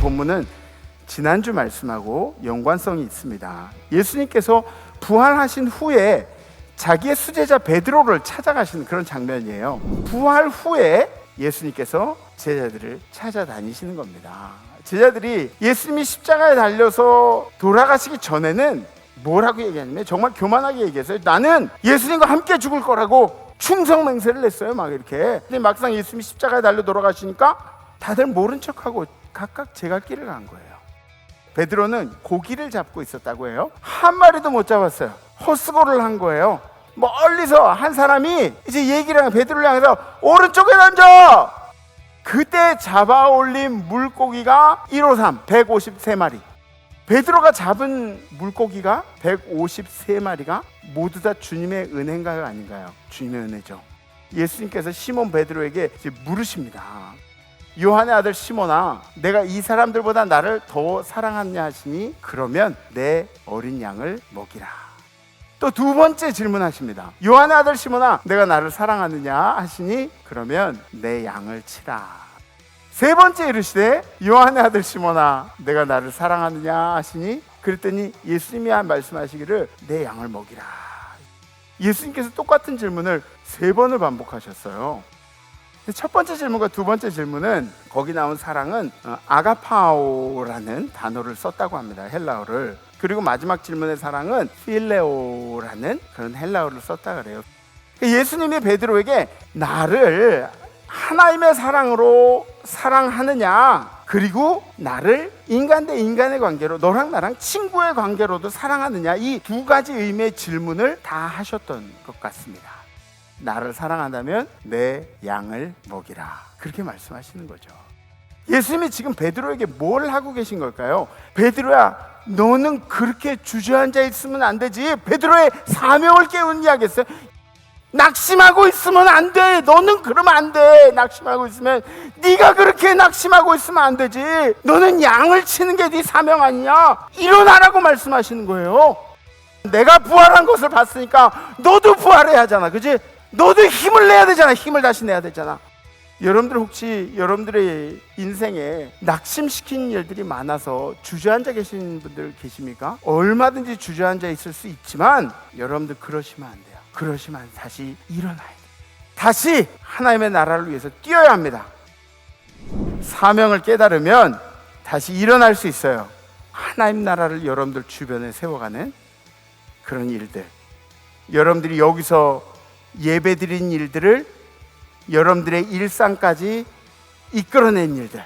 본문은 지난주 말씀하고 연관성이 있습니다. 예수님께서 부활하신 후에 자기의 수제자 베드로를 찾아가시는 그런 장면이에요. 부활 후에 예수님께서 제자들을 찾아다니시는 겁니다. 제자들이 예수님이 십자가에 달려서 돌아가시기 전에는 뭐라고 얘기하냐면 정말 교만하게 얘기했어요. 나는 예수님과 함께 죽을 거라고 충성 맹세를 냈어요. 막 이렇게. 근데 막상 예수님이 십자가에 달려 돌아가시니까 다들 모른 척하고 각각 제 갈 길을 간 거예요. 베드로는 고기를 잡고 있었다고 해요. 한 마리도 못 잡았어요. 헛수고를 한 거예요. 멀리서 한 사람이 이제 얘기를 베드로를 향해서 오른쪽에 던져! 그때 잡아 올린 물고기가 153, 153마리. 베드로가 잡은 물고기가 153마리가 모두 다 주님의 은혜인가요? 아닌가요? 주님의 은혜죠. 예수님께서 시몬 베드로에게 물으십니다. 요한의 아들 시몬아, 내가 이 사람들보다 나를 더 사랑하느냐 하시니 그러면 내 어린 양을 먹이라. 또두 번째 질문하십니다. 요한의 아들 시몬아, 내가 나를 사랑하느냐 하시니 그러면 내 양을 치라. 세 번째 이르시되 요한의 아들 시몬아, 내가 나를 사랑하느냐 하시니 그랬더니 예수님이 한 말씀하시기를 내 양을 먹이라. 예수님께서 똑같은 질문을 세 번을 반복하셨어요. 첫 번째 질문과 두 번째 질문은 거기 나온 사랑은 어, 아가파오라는 단어를 썼다고 합니다. 헬라어를. 그리고 마지막 질문의 사랑은 필레오라는 그런 헬라어를 썼다 그래요. 예수님이 베드로에게 나를 하나님의 사랑으로 사랑하느냐 그리고 나를 인간 대 인간의 관계로 너랑 나랑 친구의 관계로도 사랑하느냐 이 두 가지 의미의 질문을 다 하셨던 것 같습니다. 나를 사랑한다면 내 양을 먹이라. 그렇게 말씀하시는 거죠. 예수님이 지금 베드로에게 뭘 하고 계신 걸까요? 베드로야, 너는 그렇게 주저앉아 있으면 안 되지. 베드로의 사명을 깨우는 이야기했어요. 낙심하고 있으면 안 돼. 너는 그러면 안 돼. 낙심하고 있으면 네가 그렇게 낙심하고 있으면 안 되지. 너는 양을 치는 게 네 사명 아니냐? 일어나라고 말씀하시는 거예요. 내가 부활한 것을 봤으니까 너도 부활해야 하잖아. 그지? 너도 힘을 내야 되잖아. 힘을 다시 내야 되잖아. 여러분들 혹시 여러분들의 인생에 낙심시킨 일들이 많아서 주저앉아 계신 분들 계십니까? 얼마든지 주저앉아 있을 수 있지만 여러분들 그러시면 안 돼요. 그러시면 다시 일어나야 돼요. 다시 하나님의 나라를 위해서 뛰어야 합니다. 사명을 깨달으면 다시 일어날 수 있어요. 하나님 나라를 여러분들 주변에 세워가는 그런 일들. 여러분들이 여기서 예배드린 일들을 여러분들의 일상까지 이끌어낸 일들.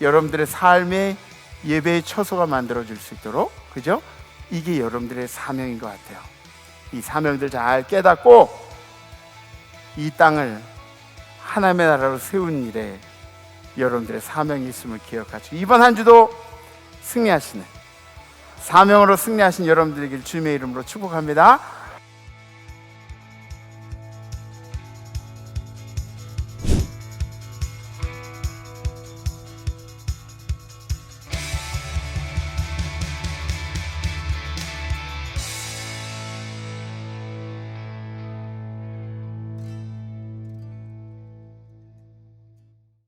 여러분들의 삶의 예배의 처소가 만들어질 수 있도록, 그죠? 이게 여러분들의 사명인 것 같아요. 이 사명들 잘 깨닫고 이 땅을 하나님의 나라로 세운 일에 여러분들의 사명이 있음을 기억하시고 이번 한 주도 승리하시는 사명으로 승리하신 여러분들에게 주님의 이름으로 축복합니다.